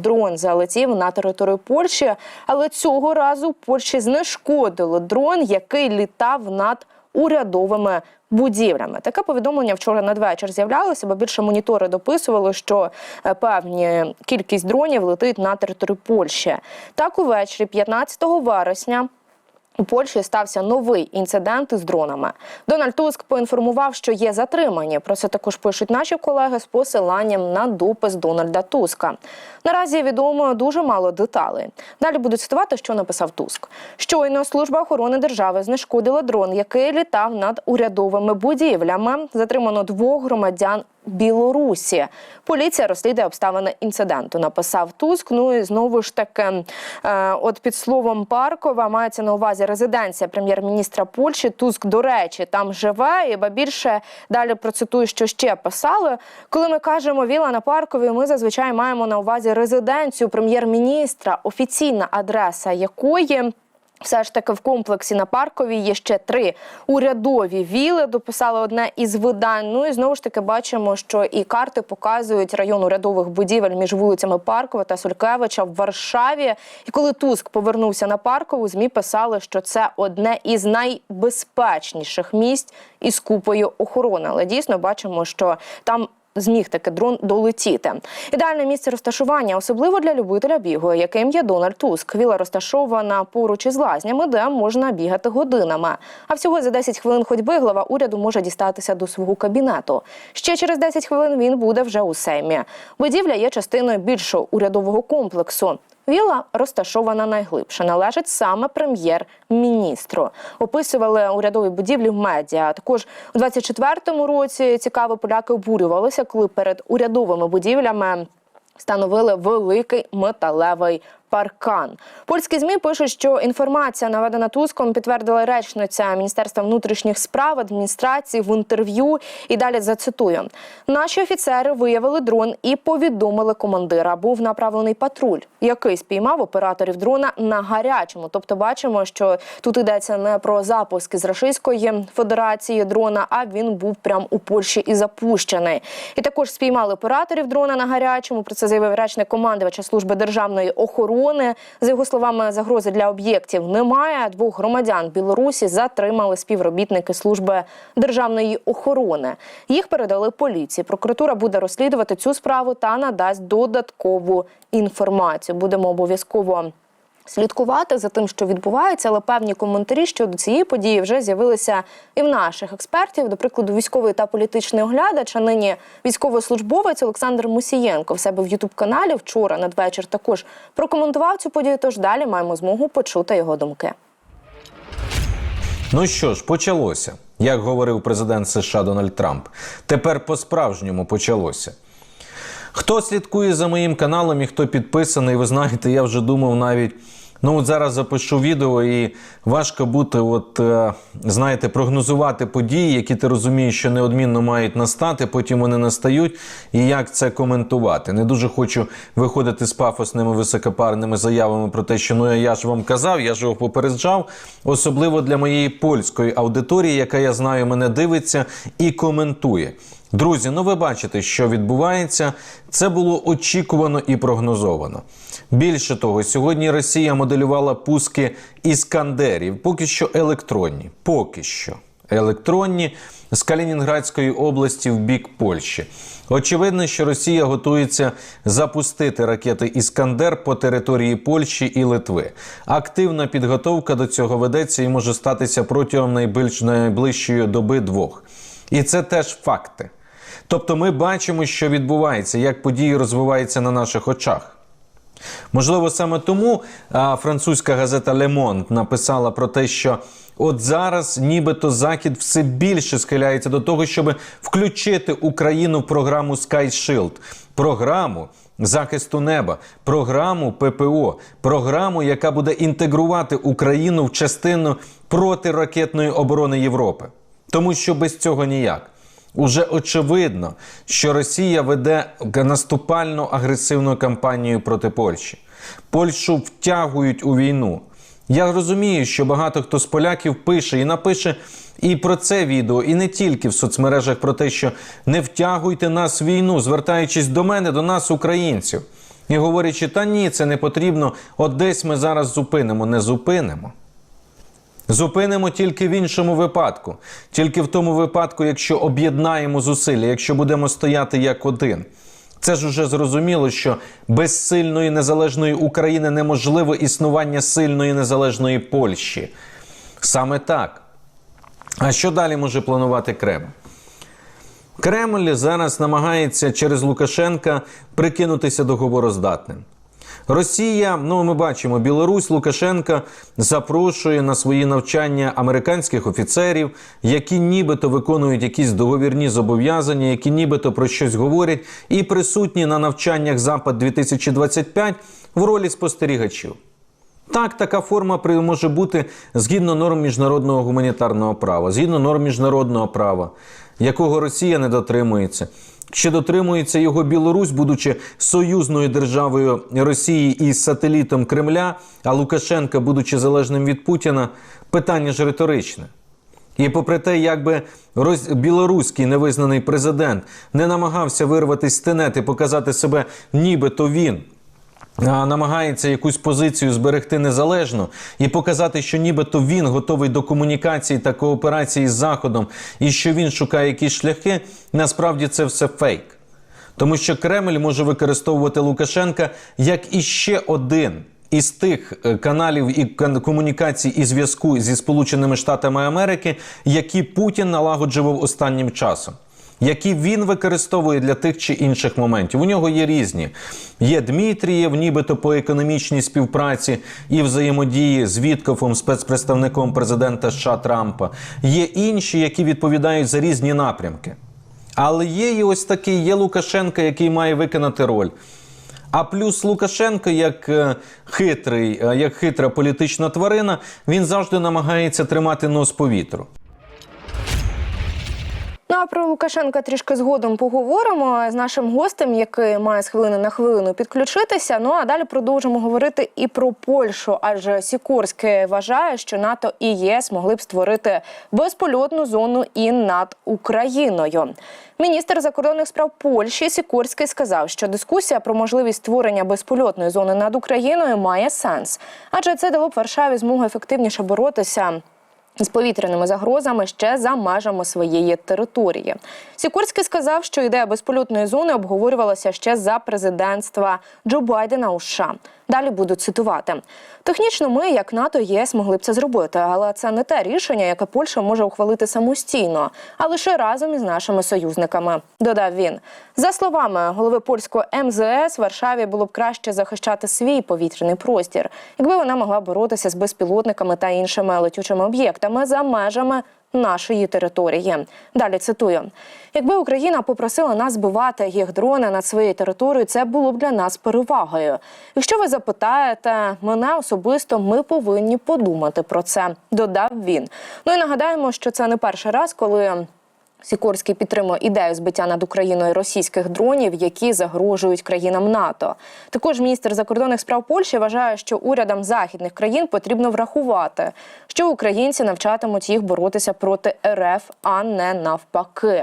дрон залетів на територію Польщі, але цього разу Польщі знешкодили дрон, який літав над урядовими будівлями. Таке повідомлення вчора надвечір з'являлося, бо більше монітори дописували, що е, певні кількість дронів летить на територію Польщі. Так увечері, 15 вересня. У Польщі стався новий інцидент із дронами. Дональд Туск поінформував, що є затримані. Про це також пишуть наші колеги з посиланням на допис Дональда Туска. Наразі відомо дуже мало деталей. Далі буду цитувати, що написав Туск. Щойно служба охорони держави знешкодила дрон, який літав над урядовими будівлями. Затримано двох громадян. Білорусі поліція розслідує обставини інциденту. Написав Туск. Ну і знову ж таки, е, от під словом Паркова мається на увазі резиденція прем'єр-міністра Польщі. Туск, до речі, там живе. І ба більше далі процитую, що ще писали. Коли ми кажемо віла на паркові, ми зазвичай маємо на увазі резиденцію прем'єр-міністра, офіційна адреса якої. Все ж таки в комплексі на парковій є ще три урядові віли. Дописали одне із видань. Ну і знову ж таки бачимо, що і карти показують район урядових будівель між вулицями Паркова та Сулькевича в Варшаві. І коли Туск повернувся на паркову, змі писали, що це одне із найбезпечніших місць із купою охорони. Але дійсно бачимо, що там зміг таки дрон долетіти. Ідеальне місце розташування, особливо для любителя бігу, яким є Дональд Туск. Віла розташована поруч із лазнями, де можна бігати годинами. А всього за 10 хвилин ходьби глава уряду може дістатися до свого кабінету. Ще через 10 хвилин він буде вже у Сеймі. Будівля є частиною більшого урядового комплексу. Віла розташована найглибше, належить саме прем'єр-міністру. Описували урядові будівлі в медіа. Також у 24-му році цікаво поляки обурювалися, коли перед урядовими будівлями встановили великий металевий паркан. Польські змі пишуть, що інформація наведена Туском підтвердила речниця Міністерства внутрішніх справ адміністрації в інтерв'ю. І далі зацитую: наші офіцери виявили дрон і повідомили командира. Був направлений патруль, який спіймав операторів дрона на гарячому. Тобто, бачимо, що тут йдеться не про запуски з Російської Федерації дрона, а він був прямо у Польщі і запущений. І також спіймали операторів дрона на гарячому. Про це заявив речник командувача служби державної охорони. За його словами, загрози для об'єктів немає. Двох громадян Білорусі затримали співробітники служби державної охорони. Їх передали поліції. Прокуратура буде розслідувати цю справу та надасть додаткову інформацію. Будемо обов'язково. Слідкувати за тим, що відбувається, але певні коментарі щодо цієї події вже з'явилися і в наших експертів. До прикладу, військовий та політичний оглядач, а нині військовослужбовець Олександр Мусієнко в себе в Ютуб-каналі вчора надвечір також прокоментував цю подію. Тож далі маємо змогу почути його думки. Ну що ж, почалося. Як говорив президент США Дональд Трамп. Тепер по-справжньому почалося. Хто слідкує за моїм каналом і хто підписаний, ви знаєте, я вже думав навіть. Ну, от зараз запишу відео, і важко бути, от е, знаєте, прогнозувати події, які ти розумієш, що неодмінно мають настати, потім вони настають, і як це коментувати. Не дуже хочу виходити з пафосними високопарними заявами про те, що ну я ж вам казав, я ж його попереджав, особливо для моєї польської аудиторії, яка я знаю, мене дивиться і коментує. Друзі, ну ви бачите, що відбувається. Це було очікувано і прогнозовано. Більше того, сьогодні Росія моделювала пуски іскандерів, поки що електронні. Поки що електронні з Калінінградської області в бік Польщі. Очевидно, що Росія готується запустити ракети Іскандер по території Польщі і Литви. Активна підготовка до цього ведеться і може статися протягом найближчої доби двох. І це теж факти. Тобто ми бачимо, що відбувається, як події розвиваються на наших очах. Можливо, саме тому французька газета Le Monde написала про те, що от зараз нібито Захід все більше схиляється до того, щоб включити Україну в програму Sky Shield, програму захисту неба, програму ППО, програму, яка буде інтегрувати Україну в частину протиракетної оборони Європи. Тому що без цього ніяк. Уже очевидно, що Росія веде наступально агресивну кампанію проти Польщі. Польщу втягують у війну. Я розумію, що багато хто з поляків пише і напише і про це відео, і не тільки в соцмережах про те, що не втягуйте нас в війну, звертаючись до мене, до нас, українців. і говорячи, та ні, це не потрібно, от десь ми зараз зупинимо, не зупинимо. Зупинимо тільки в іншому випадку, тільки в тому випадку, якщо об'єднаємо зусилля, якщо будемо стояти як один. Це ж уже зрозуміло, що без сильної незалежної України неможливо існування сильної незалежної Польщі. Саме так. А що далі може планувати Кремль? Кремль зараз намагається через Лукашенка прикинутися договороздатним. Росія, ну ми бачимо, Білорусь Лукашенка запрошує на свої навчання американських офіцерів, які нібито виконують якісь договірні зобов'язання, які нібито про щось говорять, і присутні на навчаннях Запад 2025 в ролі спостерігачів. Так, така форма може бути згідно норм міжнародного гуманітарного права, згідно норм міжнародного права, якого Росія не дотримується. Чи дотримується його Білорусь, будучи союзною державою Росії і сателітом Кремля, а Лукашенка, будучи залежним від Путіна, питання ж риторичне. І попри те, якби роз... білоруський невизнаний президент не намагався вирватися з тенет показати себе, нібито він намагається якусь позицію зберегти незалежно і показати, що нібито він готовий до комунікації та кооперації з Заходом, і що він шукає якісь шляхи, насправді це все фейк. Тому що Кремль може використовувати Лукашенка як іще один із тих е, каналів і комунікацій і зв'язку зі Сполученими Штатами Америки, які Путін налагоджував останнім часом. Які він використовує для тих чи інших моментів. У нього є різні. Є Дмитрієв, нібито по економічній співпраці і взаємодії з Віткофом, спецпредставником президента США Трампа. Є інші, які відповідають за різні напрямки. Але є і ось такий, є Лукашенко, який має виконати роль. А плюс Лукашенко, як е, хитрий, е, як хитра політична тварина, він завжди намагається тримати нос по вітру. Ну а про Лукашенка трішки згодом поговоримо з нашим гостем, який має з хвилини на хвилину підключитися. Ну а далі продовжимо говорити і про Польщу, адже Сікорський вважає, що НАТО і ЄС могли б створити безпольотну зону і над Україною. Міністр закордонних справ Польщі Сікорський сказав, що дискусія про можливість створення безпольотної зони над Україною має сенс, адже це дало б Варшаві змогу ефективніше боротися з повітряними загрозами ще за межами своєї території. Сікорський сказав, що ідея безпольотної зони обговорювалася ще за президентства Джо Байдена у США. Далі буду цитувати: технічно, ми, як НАТО ЄС, могли б це зробити, але це не те рішення, яке Польща може ухвалити самостійно, а лише разом із нашими союзниками. Додав він. За словами голови польського МЗС, Варшаві було б краще захищати свій повітряний простір, якби вона могла боротися з безпілотниками та іншими летючими об'єктами за межами нашої території. Далі цитую: якби Україна попросила нас збивати їх дрони над своєю територією, це було б для нас перевагою. Якщо ви запитаєте мене особисто, ми повинні подумати про це. Додав він. Ну і нагадаємо, що це не перший раз, коли. Сікорський підтримує ідею збиття над Україною російських дронів, які загрожують країнам НАТО. Також міністр закордонних справ Польщі вважає, що урядам західних країн потрібно врахувати, що українці навчатимуть їх боротися проти РФ, а не навпаки.